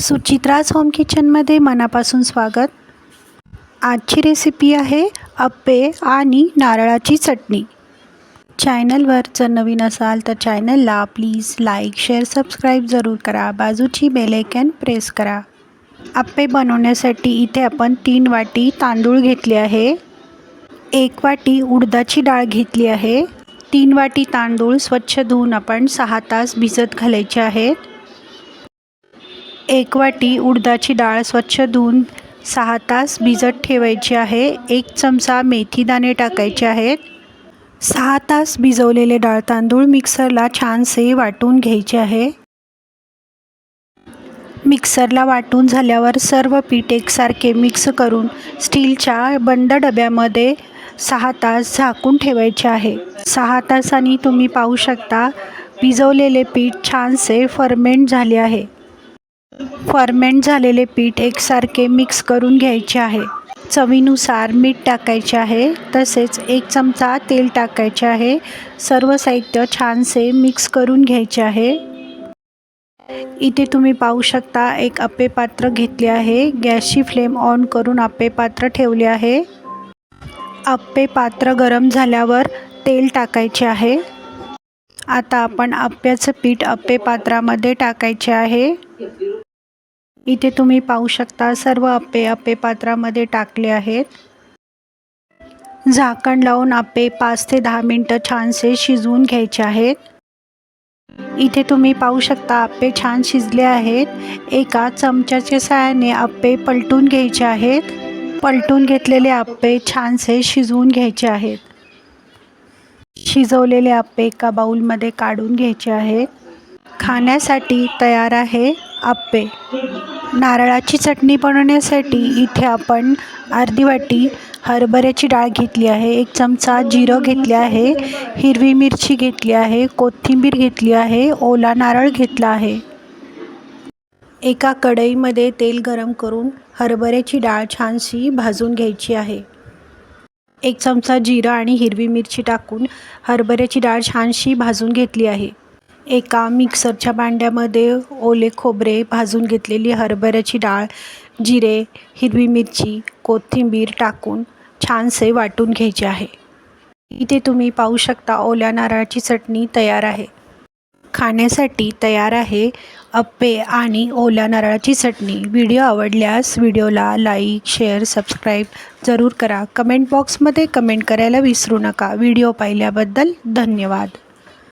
सुचित्राज home किचनमध्ये मनापासून स्वागत. आजची रेसिपी आहे अप्पे आणि नारळाची चटणी. चॅनलवर जर नवीन असाल तर चॅनलला प्लीज लाईक शेअर सबस्क्राईब जरूर करा. बाजूची बेलेकॅन प्रेस करा. अप्पे बनवण्यासाठी इथे आपण तीन वाटी तांदूळ घेतले आहे. एक वाटी उडदाची डाळ घेतली आहे. तीन वाटी तांदूळ स्वच्छ धुवून आपण सहा तास भिजत घालायचे आहेत. एक वाटी उडदाची डाळ स्वच्छ धुवून सहा तास भिजत ठेवायची आहे. एक चमचा मेथीदाणे टाकायचे आहेत. सहा तास भिजवलेले डाळ तांदूळ मिक्सरला छानसे वाटून घ्यायचे आहे. मिक्सरला वाटून झाल्यावर सर्व पीठ एकसारखे मिक्स करून स्टीलच्या बंद डब्यामध्ये सहा तास झाकून ठेवायचे आहे. सहा तासांनी तुम्ही पाहू शकता भिजवलेले पीठ छानसे फर्मेंट झाले आहे. फर्मेंट झालेले पीठ एकसारखे मिक्स करून घ्यायचे आहे. चवीनुसार मीठ टाकायचे आहे. तसेच एक चमचा तेल टाकायचे आहे. सर्व साहित्य छानसे मिक्स करून घ्यायचे आहे. इथे तुम्ही पाहू शकता एक अप्पे पात्र घेतले आहे. गॅसची फ्लेम ऑन करून अप्पे पात्र ठेवले आहे. अप्पे पात्र गरम झाल्यावर तेल टाकायचे आहे. आता आपण अप्प्याचं पीठ अप्पे पात्रामध्ये टाकायचे आहे. इथे तुम्ही पाहू शकता सर्व अप्पे अप्पे पात्रामध्ये टाकले आहेत. झाकण लावून आप्पे पाच ते दहा मिनटं छानसे शिजवून घ्यायचे आहेत. इथे तुम्ही पाहू शकता आप्पे छान शिजले आहेत. एका चमच्याच्या सहाय्याने आप्पे पलटून घ्यायचे आहेत. पलटून घेतलेले आप्पे छानसे शिजवून घ्यायचे आहेत. शिजवलेले आप्पे एका बाऊलमध्ये काढून घ्यायचे आहेत. खाण्यासाठी तयार आहे आप्पे. नारळाची चटणी बनवण्यासाठी इथे आपण अर्धी वाटी हरभऱ्याची डाळ घेतली आहे एक चमचा जिरं घेतले आहे हिरवी मिरची घेतली आहे कोथिंबीर घेतली आहे ओला नारळ घेतला आहे. एका कढईमध्ये तेल गरम करून हरभऱ्याची डाळ छानशी भाजून घ्यायची आहे. एक चमचा जिरं आणि हिरवी मिरची टाकून हरभऱ्याची डाळ छानशी भाजून घेतली आहे. एका मिक्सरच्या भांड्यामध्ये ओले खोबरे भाजून घेतलेली हरभऱ्याची डाळ जिरे हिरवी मिरची कोथिंबीर टाकून छानसे वाटून घ्यायचे आहे. इथे तुम्ही पाहू शकता ओल्या नारळाची चटणी तयार आहे. खाण्यासाठी तयार आहे अप्पे आणि ओल्या नारळाची चटणी. व्हिडिओ आवडल्यास व्हिडिओला लाईक शेअर सबस्क्राईब जरूर करा. कमेंट बॉक्समध्ये कमेंट करायला विसरू नका. व्हिडिओ पाहिल्याबद्दल धन्यवाद.